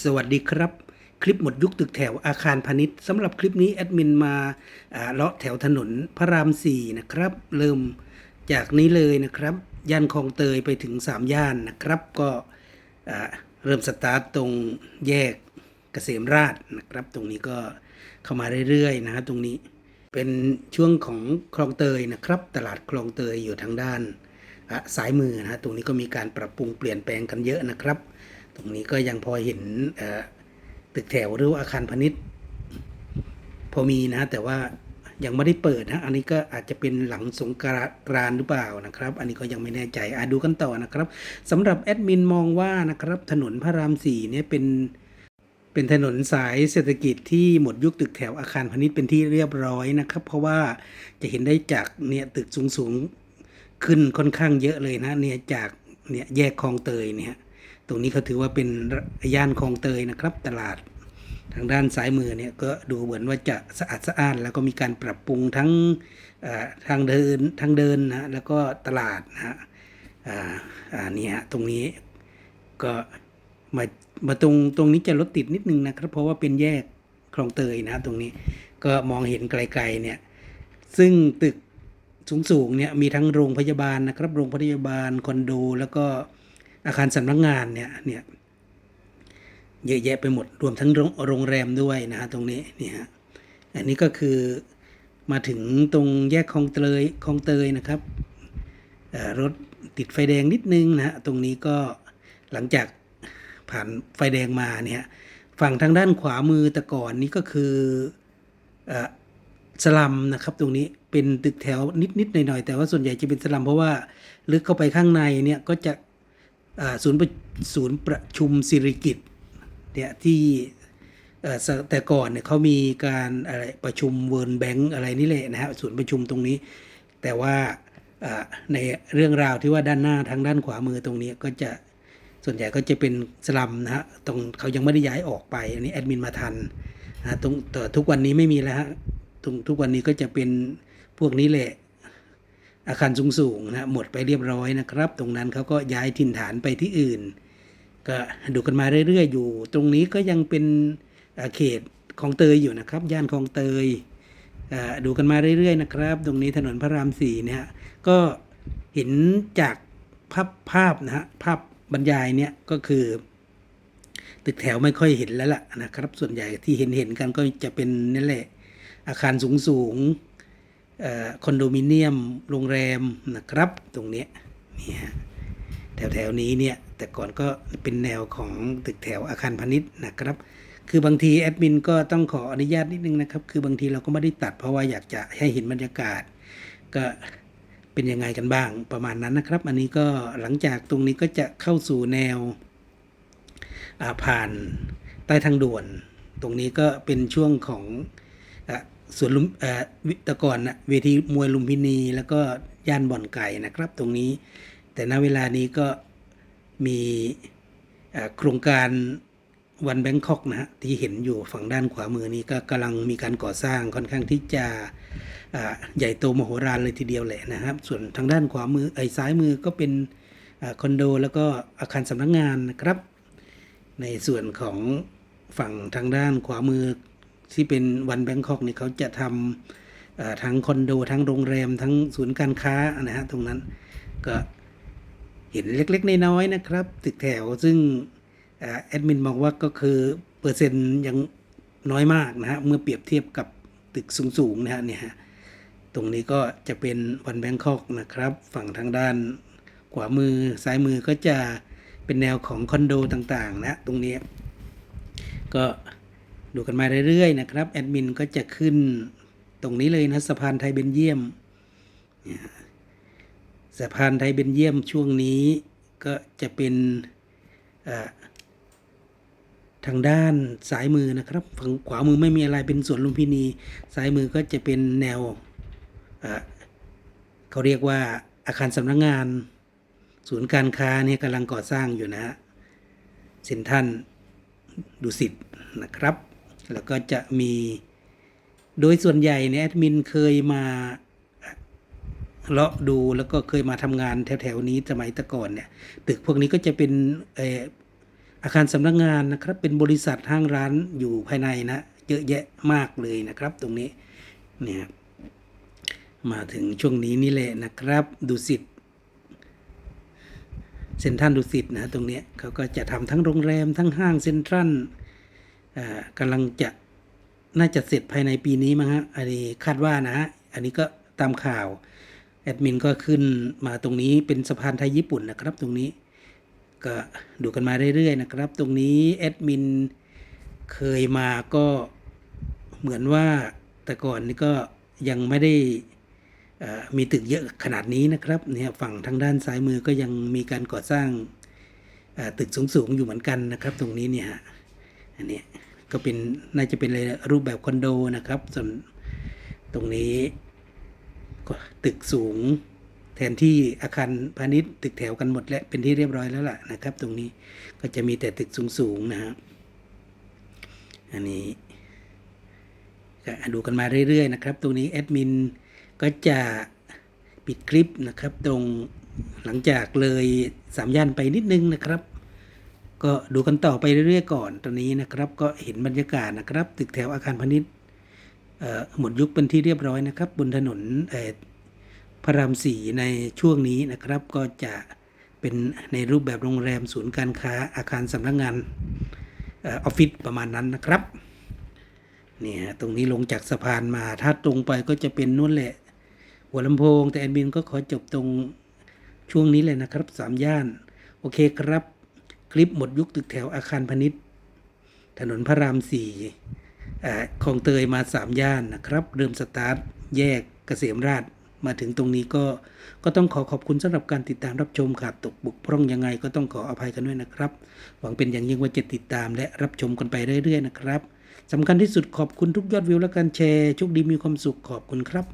สวัสดีครับ คลิปหมดยุคตึกแถวอาคารพาณิชย์สำหรับคลิปนี้แอดมินมาเลาะแถวถนนพระรามสี่นะครับ เริ่มจากนี้เลยนะครับย่านคลองเตยไปถึงสามย่านนะครับ ก็เริ่มสตาร์ตตรงแยกเกษมราชนะครับ ตรงนี้ก็เข้ามาเรื่อยๆนะฮะตรงนี้เป็นช่วงของคลองเตยนะครับ ตลาดคลองเตยอยู่ทางด้านซ้ายมือนะฮะตรงนี้ก็มีการปรับปรุงเปลี่ยนแปลงกันเยอะนะครับ ตรงนี้ก็ยังพอเห็นตึกแถวหรือว่าอาคารพาณิชย์ พอมีนะ แต่ว่ายังไม่ได้เปิดนะ อันนี้ก็อาจจะเป็นหลังสงกรานหรือเปล่านะครับ อันนี้ก็ยังไม่แน่ใจอะดูกันต่อนะครับสำหรับแอดมินมองว่านะครับ ถนนพระรามสี่เนี่ยเป็นเป็นถนนสายเศรษฐกิจที่หมดยุคตึกแถวอาคารพาณิชย์เป็นที่เรียบร้อยนะครับ เพราะว่าจะเห็นได้จากเนี่ยตึกสูงๆขึ้นค่อนข้างเยอะเลยนะเนี่ยจากเนี่ยแยกคลองเตยเนี่ย ตรงนี้เขาถือว่าเป็นย่านคลองเตยนะครับ ตลาดทางด้านซ้ายมือเนี่ยก็ดูเหมือนว่าจะสะอาดสะอ้าน แล้วก็มีการปรับปรุงทั้งทางเดินทางเดินนะแล้วก็ตลาดนะฮะอ่านี่ฮะตรงนี้ก็มามาตรงตรงนี้จะรถติดนิดนึงนะครับ เพราะว่าเป็นแยกคลองเตยนะตรงนี้ก็มองเห็นไกลๆเนี่ยซึ่งตึกสูงๆเนี่ยมีทั้งโรงพยาบาลนะครับ โรงพยาบาลคอนโดแล้วก็ อาคารสำนักงานเนี่ยเนี่ยเยอะแยะไปหมดรวมทั้งโรงแรมด้วยนะฮะตรงนี้เนี่ยฮะอันนี้ก็คือมาถึงตรงแยกคลองเตยคลองเตยนะครับรถติดไฟแดงนิดนึงนะฮะตรงนี้ก็หลังจากผ่านไฟแดงมาเนี่ยฝั่งทางด้านขวามือแต่ก่อนนี้ก็คืออสลัมนะครับตรงนี้เป็นตึกแถวนิดๆหน่อยๆแต่ว่าส่วนใหญ่จะเป็นสลัมเพราะว่าลึกเข้าไปข้างในเนี่ยก็จะ ศูนย์ประศูนย์ประชุมสิริกิตเนี่ยที่แต่ก่อนเนี่ยเขามีการอะไรประชุมเวิร์นแบงก์อะไรนี่แหละนะฮะศูนย์ประชุมตรงนี้ แต่ว่าในเรื่องราวที่ว่าด้านหน้าทางด้านขวามือตรงนี้ก็จะส่วนใหญ่ก็จะเป็นสลัมนะฮะตรงเขายังไม่ได้ย้ายออกไป อันนี้แอดมินมาทันนะฮะตรงแต่ทุกวันนี้ไม่มีแล้วฮะทุกทุกวันนี้ก็จะเป็นพวกนี้แหละ อาคารสูงๆนะหมดไปเรียบร้อยนะครับ ตรงนั้นเขาก็ย้ายถิ่นฐานไปที่อื่น ก็ดูกันมาเรื่อยๆ อยู่ ตรงนี้ก็ยังเป็นเขตคลองเตยอยู่นะครับ ย่านคลองเตยดูกันมาเรื่อยๆนะครับ ตรงนี้ถนนพระรามสี่เนี่ยก็เห็นจากภาพภาพนะฮะภาพบรรยายเนี่ยก็คือ ตึกแถวไม่ค่อยเห็นแล้วล่ะนะครับ ส่วนใหญ่ที่เห็นเห็นกันก็จะเป็นนั่นแหละอาคารสูงสูงๆ คอนโดมิเนียมโรงแรมนะครับตรงเนี้ยนี่ฮะแถวแถวๆนี้เนี่ยแต่ก่อนก็เป็นแนวของตึกแถวอาคารพาณิชย์นะครับ คือบางทีแอดมินก็ต้องขออนุญาตนิดนึงนะครับ คือบางทีเราก็ไม่ได้ตัดเพราะว่าอยากจะให้เห็นบรรยากาศ ก็เป็นยังไงกันบ้างประมาณนั้นนะครับ อันนี้ก็หลังจากตรงนี้ก็จะเข้าสู่แนวอาผ่านใต้ทางด่วน ตรงนี้ก็เป็นช่วงของ สวนลุมเอ่อตะก่อนนะเวทีมวยลุมพินี แล้วก็ย่านบ่อนไก่นะครับ ตรงนี้ แต่ณเวลานี้ก็มีโครงการวันแบงคอกนะฮะที่เห็นอยู่ฝั่งด้านขวามือนี้ก็กำลังมีการก่อสร้างค่อนข้างที่จะใหญ่โตมโหฬารเลยทีเดียวแหละนะครับ ส่วนทางด้านขวามือไอ้ซ้ายมือก็เป็นอคอนโด แล้วก็อาคารสำนักงานนะครับ ในส่วนของฝั่งทางด้านขวามือ ที่เป็นวันแบงคอกเนี่ยเขาจะทำทั้งคอนโด ทั้งโรงแรม ทั้งศูนย์การค้านะฮะตรงนั้นก็เห็นเล็กๆน้อยๆนะครับ ตึกแถวซึ่งอแอดมินมองว่าก็คือเปอร์เซ็นต์ยังน้อยมากนะฮะเมื่อเปรียบเทียบกับตึกสูงๆนะฮะเนี่ยฮะตรงนี้ก็จะเป็นวันแบงคอกนะครับ ฝั่งทางด้านขวามือซ้ายมือก็จะเป็นแนวของคอนโดต่างๆนะ ตรงนี้ ก็ ดูกันมาเรื่อยๆนะครับแอดมินก็จะขึ้นตรงนี้เลยนะสะพานไทยเบนเยียมสะพานไทยเบนเยียมช่วงนี้ก็จะเป็นทางด้านซ้ายมือนะครับฝั่งขวามือไม่มีอะไรเป็นสวนลุมพินีซ้ายมือก็จะเป็นแนวเขาเรียกว่าอาคารสำนักงาน ศูนย์การค้าเนี่ยกำลังก่อสร้างอยู่นะฮะเซ็นทันดุสิตนะครับ แล้วก็จะมีโดยส่วนใหญ่เนี่ยแอดมินเคยมาเลาะดูแล้วก็เคยมาทำงานแถวๆนี้สมัยตะก่อนเนี่ยตึกพวกนี้ก็จะเป็นอออาคารสำนักงานนะครับ เป็นบริษัทห้างร้านอยู่ภายในนะเยอะแยะมากเลยนะครับ ตรงนี้เนี่ยมาถึงช่วงนี้นี่แหละนะครับ ดุสิตเซ็นทรัลดุสิตนะตรงนี้เขาก็จะทำทั้งโรงแรมทั้งห้างเซ็นทรัล กำลังจะน่าจะเสร็จภายในปีนี้มั้งฮะอันนี้คาดว่านะฮะอันนี้ก็ตามข่าวแอดมินก็ขึ้นมาตรงนี้เป็นสะพานไทยญี่ปุ่นนะครับ ตรงนี้ก็ดูกันมาเรื่อยๆนะครับ ตรงนี้แอดมินเคยมาก็เหมือนว่าแต่ก่อนนี่ก็ยังไม่ได้มีตึกเยอะขนาดนี้นะครับเนี่ยฝั่งทางด้านซ้ายมือก็ยังมีการก่อสร้างตึกสูงๆอยู่เหมือนกันนะครับ ตรงนี้เนี่ยฮะ อันนี้ก็เป็นน่าจะเป็นรูปแบบคอนโดนะครับส่วนตรงนี้ก็ตึกสูง แทนที่อาคารพาณิชย์ตึกแถวกันหมดแล้วเป็นที่เรียบร้อยแล้วล่ะนะครับ ตรงนี้ก็จะมีแต่ตึกสูงๆนะฮะอันนี้ก็ดูกันมาเรื่อยๆนะครับ ตรงนี้แอดมินก็จะปิดคลิปนะครับ ตรงหลังจากเลยสามย่านไปนิดนึงนะครับ ก็ดูกันต่อไปเรื่อยๆก่อนตอนนี้นะครับ ก็เห็นบรรยากาศนะครับ ตึกแถวอาคารพาณิชย์หมดยุคเป็นที่เรียบร้อยนะครับ บนถนนพระรามสี่ในช่วงนี้นะครับ ก็จะเป็นในรูปแบบโรงแรมศูนย์การค้าอาคารสำนักงานออฟฟิศประมาณนั้นนะครับเนี่ยฮะตรงนี้ลงจากสะพานมาถ้าตรงไปก็จะเป็นนู่นแหละ หัวลำโพงแต่แอดมินก็ขอจบตรงช่วงนี้เลยนะครับสามย่าน โอเคครับ คลิปหมดยุคตึกแถวอาคารพาณิชย์ ถนนพระรามสี่เอ่อคลองเตยมาสามย่านนะครับ เริ่มสตาร์ท แยกเกษมราชมาถึงตรงนี้ก็ก็ต้องขอขอบคุณสำหรับการติดตามรับชมขาดตกบุกพร่องยังไงก็ต้องขออภัยกันด้วยนะครับ หวังเป็นอย่างยิ่งว่าจะติดตามและรับชมกันไปเรื่อยๆนะครับสำคัญที่สุดขอบคุณทุกยอดวิวและการแชร์โชคดีมีความสุขขอบคุณครับ